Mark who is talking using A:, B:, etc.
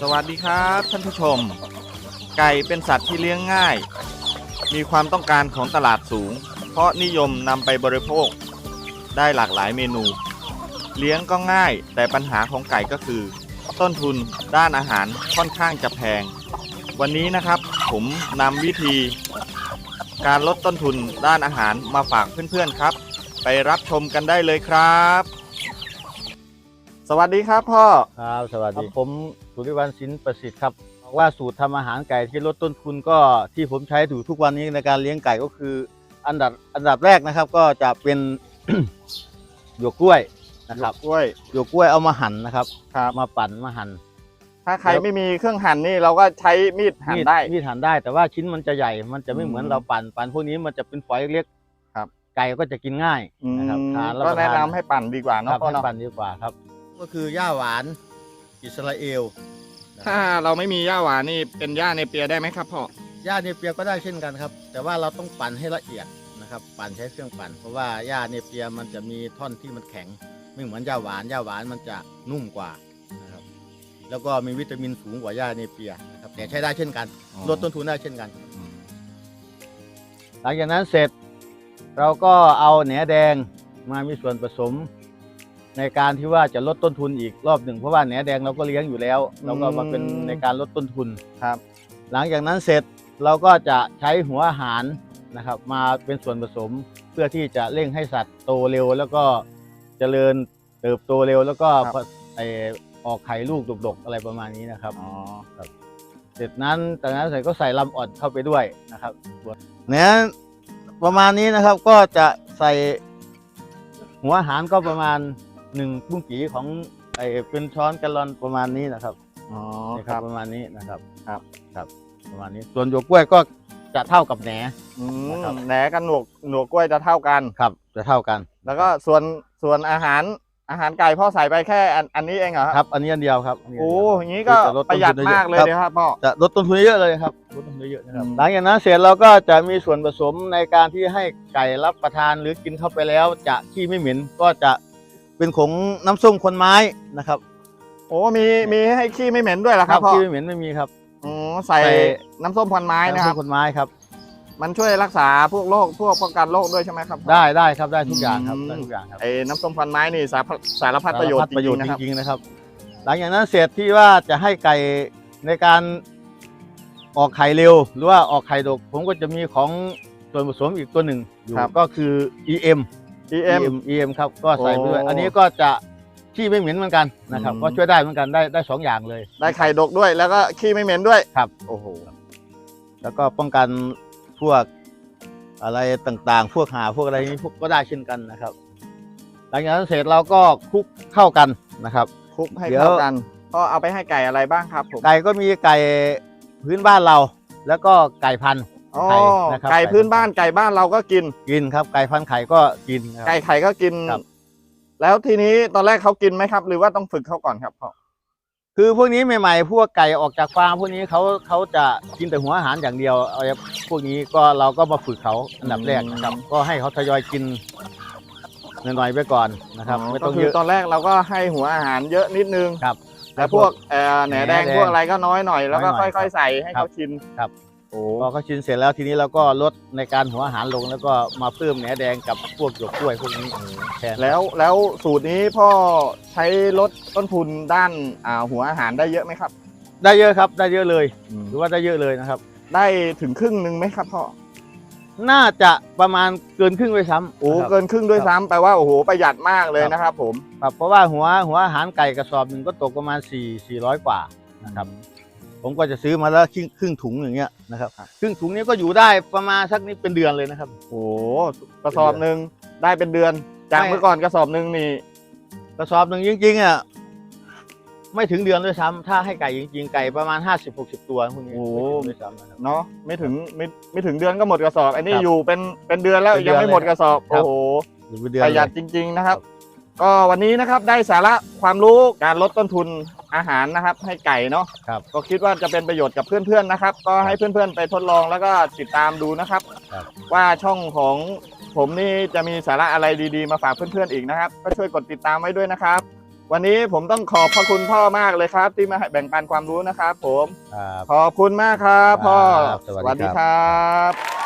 A: สวัสดีครับท่านผู้ชม ไก่เป็นสัตว์ที่เลี้ยงง่าย มีความต้องการของตลาดสูง เพราะนิยมนำไปบริโภค ได้หลากหลายเมนู เลี้ยงก็ง่าย แต่ปัญหาของไก่ก็คือ ต้นทุนด้านอาหารค่อนข้างจะแพง วันนี้นะครับผมนำวิธี การลดต้นทุนด้านอาหารมาฝากเพื่อนๆครับ ไปรับชมกันได้เลยครับ สวัสดีครับพ่อ
B: ครับสวัสดีผมสุริวัลสินประสิทธิ์ครับบอกว่าสูตรทำอาหารไก่ที่ลดต้นทุนก็ที่ผมใช้อยู่ทุกวันนี้ในการเลี้ยงไก่ก็คือ อันดับอันดับแรกนะครับก็จะเป็น หยวกกล้วยนะครับ
A: กล้วย
B: หยวกกล้วยเอามาหั่นนะครับ
A: ครับ
B: มาปั่นมาหั่น
A: ถ้าใครไม่มีเครื่องหั่นนี่เราก็ใช้มีดหั่น
B: มีด
A: ได้
B: มีดหั่นได้แต่ว่าชิ้นมันจะใหญ่มันจะไม่เหมือน
A: อืม
B: เราปั่นปั่นพวกนี้มันจะเป็นฝอยเล็กๆ
A: ครับ
B: ไก่ก็จะกินง่าย
A: อืม
B: นะครับทานรับ
A: ก็
B: ประ
A: แนะ
B: ทาน
A: นำให้ปั่นดีกว่า
B: ค
A: เนาะ
B: รับ
A: พ่อ
B: ให้
A: เนาะ
B: ปั่นดีกว่าครับ ก็คือย่าหวานอิสราเอล
A: ถ้าเราไม่มีหญ้าหวานนี่เป็นหญ้าในเปียได้ไหมครับพ่อ
B: หญ้าเนเปียก็ได้เช่นกันครับ แต่ว่าเราต้องปั่นให้ละเอียดนะครับ ปั่นใช้เครื่องปั่น เพราะว่าหญ้าเนเปียมันจะมีท่อนที่มันแข็ง ไม่เหมือนหญ้าหวานหญ้าหวานมันจะนุ่มกว่านะครับ แล้วก็มีวิตามินสูงกว่าหญ้าเนเปียนะครับแต่ใช้ได้เช่นกัน
A: อ๋อ
B: ลดต้นทุนได้เช่นกัน หลังจากนั้นเสร็จ เราก็เอาแหนแดงมามีส่วนผสม ในการที่ว่าจะลดต้นทุนอีกรอบหนึ่งเพราะว่าแหนแดงเราก็เลี้ยงอยู่แล้วเราก็มาเป็นในการลดต้นทุน
A: ครับ
B: หลังจากนั้นเสร็จเราก็จะใช้หัวอาหารนะครับ มาเป็นส่วนผสมเพื่อที่จะเร่งให้สัตว์โตเร็ว แล้วก็เจริญเติบโตเร็ว แล้วก็
A: ครับ
B: ไอออกไข่ลูกดกๆอะไรประมาณนี้นะครับ
A: อ๋อ
B: เสร็จนั้นจากนั้นเสร็จก็ใส่ลำอ่อนเข้าไปด้วยนะครับเนี่ยประมาณนี้นะครับก็จะใส่หัวอาหารก็ประมาณ หนึ่งปุ้งกีของไอเป็นช้อนแกลลอนประมาณนี้นะครับ
A: อ๋อ
B: นะ
A: ค
B: ครั
A: รั
B: บบประมาณนี้นะครับ
A: ครับ
B: ครับ ประมาณนี้ส่วนหยวกกล้วยก็จะเท่ากับแหน
A: อืม
B: นะครับ
A: แหนกับหนวกหนวกกล้วยจะเท่ากัน
B: ครับ จะเท่ากัน
A: แล้วก็ส่วนส่วนอาหารอาหารไก่พ่อใส่ไปแค่อันอันนี้เองเหรอ
B: ครับ อันนี้อันเดียวครับนนี้น
A: โอ้
B: เดียว
A: อย่างนี้ก็
B: จะลด
A: ป
B: ต้นทุน
A: ระหยัด
B: ได้เยอะ
A: มากเลย
B: ครับ
A: นะครับพ่อ
B: จะลดต้นทุนเยอะเลยครับลดต้นทุนเยอะนะครับ
A: อืม
B: หลังจากนั้นเสร็จเราก็จะมีส่วนผสมในการที่ให้ไก่รับประทานหรือกินเข้าไปแล้ว จะขี้ไม่เหม็นก็จะ เป็นของน้ำส้มคนไม้นะครับ
A: โอ้มีมีให้ขี้ไม่เหม็นด้วยเหรอครับพ่อ
B: ขี้ไม่เหม็นไม่มีครับ
A: อ๋อใส่
B: ใส่
A: น้ำส้มควันไม้นะครับำ
B: ส้มคนไม้ครับ
A: มันช่วยรักษาพวกโรคพวกป้องกันโรคด้วยใช่ไหมครับ
B: ได้ได้ครับได้ทุกอย่างครับ
A: อืม
B: ได้ทุกอย่างครับ
A: ไอ้น้ำส้มควันไม้นี่สารพัดสารพัดประโยชน์จ
B: ประโย
A: ริ
B: ช
A: ง
B: น์
A: ๆนะครับ
B: จริงๆนะครับ หลังจากนั้นเสร็จที่ว่าจะให้ไก่ในการออกไข่เร็ว หรือว่าออกไข่ดก ผมก็จะมีของส่วนผสมอีกตัวหนึ่งอยู่
A: ครับ
B: ก็คือ EM
A: EM
B: EM ครับก็ใส่ไปด้วย
A: โอ้
B: อันนี้ก็จะขี้ไม่เหม็นเหมือนกันนะครับ
A: อืม
B: ก็ช่วยได้เหมือนกันได้ได้สองอย่างเลย
A: ได้ไข่ดกด้วย แล้วก็ขี้ไม่เหม็นด้วย
B: ครับ
A: โอ้โห
B: แล้วก็ป้องกันพวกอะไรต่างๆ พวกหาพวกอะไรนี้พวกก็ได้เช่นกันนะครับ หลังจากนั้นเสร็จเราก็คลุกเข้ากันนะครับ
A: คลุกให้
B: เดี๋ยว
A: เข้ากันก็เอาไปให้ไก่อะไรบ้างครับผม
B: ไก่ก็มีไก่พื้นบ้านเรา แล้วก็ไก่พันธุ์
A: อ๋อ
B: ไก่นะครับ
A: ไก่พื้นบ้านไก่บ้านเราก็กิน
B: กินครับ ไก่พันธุ์ไข่ก็กินครับ
A: ไก่ไข่ก็กิน
B: ครับ
A: แล้วทีนี้ตอนแรกเขากินไหมครับ หรือว่าต้องฝึกเขาก่อนครับพ่อ
B: คือพวกนี้ใหม่ๆ พวกไก่ออกจากฟาร์มพวกนี้เขาเขาจะกินแต่หัวอาหารอย่างเดียวเอาพวกนี้ก็เราก็มาฝึกเขาอันดับแรกนะครับ ก็ให้เขาทยอยกินหน่อยๆไปก่อนนะครับ
A: อ๋อ
B: ไม่
A: ก็
B: ต้อง
A: คื
B: เย
A: อ
B: อะ
A: ตอนแรกเราก็ให้หัวอาหารเยอะนิดนึง
B: ครับ
A: แต่พวกเอ่อแหนแดง
B: แหนแดง
A: พวกอะไรก็น้อยหน่อยแล้วก็
B: น้อยหน่
A: ค่
B: อย
A: อย ๆ ใส่ให้
B: ครั
A: เขา
B: บ
A: ชิน
B: ครับ
A: โอ้
B: พอเขาชินเสร็จแล้วทีนี้เราก็ลดในการหัวอาหารลงแล้วก็มาเพิ่มแหนแดงกับพวกหยวกกล้วยพวกนี้แทน
A: แล้วแล้วสูตรนี้พ่อใช้ลดต้นทุนด้านอ่าหัวอาหารได้เยอะไหมครับ
B: ได้เยอะครับได้เยอะเลยหรือว่าได้เยอะเลยนะครับ
A: ได้ถึงครึ่งหนึ่งไหมครับพ่อ
B: น่าจะประมาณเกินครึ่งด้วยซ้ำ
A: โอ้
B: นะครับ
A: เกินครึ่งด้วยซ้ำแปลว่าโอ้โหประหยัดมากเลย
B: ครับ
A: นะครับผม
B: ครับเพราะว่าหัวหัวอาหารไก่กระสอบหนึ่งก็ตกประมาณ4 400 กว่านะครับ ผมก็จะซื้อมาแล้วครึ่งครึ่งถุงอย่างเงี้ยนะครับครึ่งถุงนี้ก็อยู่ได้ประมาณสักนี้เป็นเดือนเลยนะครับ
A: โอ้โหกระสอบหนึ่งได้เป็นเดือน จาก
B: ไม่
A: เมื่อก่อนกระสอบหนึ่งนี่
B: กระสอบหนึ่งจริงๆอะไม่ถึงเดือนด้วยซ้ำถ้าให้ไก่จริงๆไก่ประมาณ 50-60 ตัวพวกนี้ไม่ถึงด้วยซ้ำนะครับ
A: เนาะไม่ถึงไม่ไม่ถึงเดือนก็หมดกระสอบ อันนี้
B: ครับ
A: อยู่เป็นเป็นเดือนแล้ว
B: เป็นเดื
A: ยั
B: องน
A: ไม่หมดกระสอบ
B: ครั
A: โอ้
B: บ
A: โห
B: อยู่เป็นเดือน
A: ประหยัด
B: เลย
A: จริง ๆ นะครับ ก็วันนี้นะครับได้สาระความรู้การลดต้นทุนอาหารนะครับ ให้ไก่เนาะ
B: ครับ
A: ก็คิดว่าจะเป็นประโยชน์กับเพื่อนๆนะครับ ก็ให้เพื่อนๆไปทดลองแล้วก็ติดตามดูนะครับ
B: ครับ
A: ว่าช่องของผมนี่จะมีสาระอะไรดีๆ มาฝากเพื่อนๆอีกนะครับ ก็ช่วยกดติดตามไว้ด้วยนะครับ วันนี้ผมต้องขอบพระคุณพ่อมากเลยครับ ที่มาให้แบ่งปันความรู้นะครับ ผม
B: ครับ
A: ขอบคุณมากครับ พ่อ
B: ครับสวัสดีครับ
A: ครับ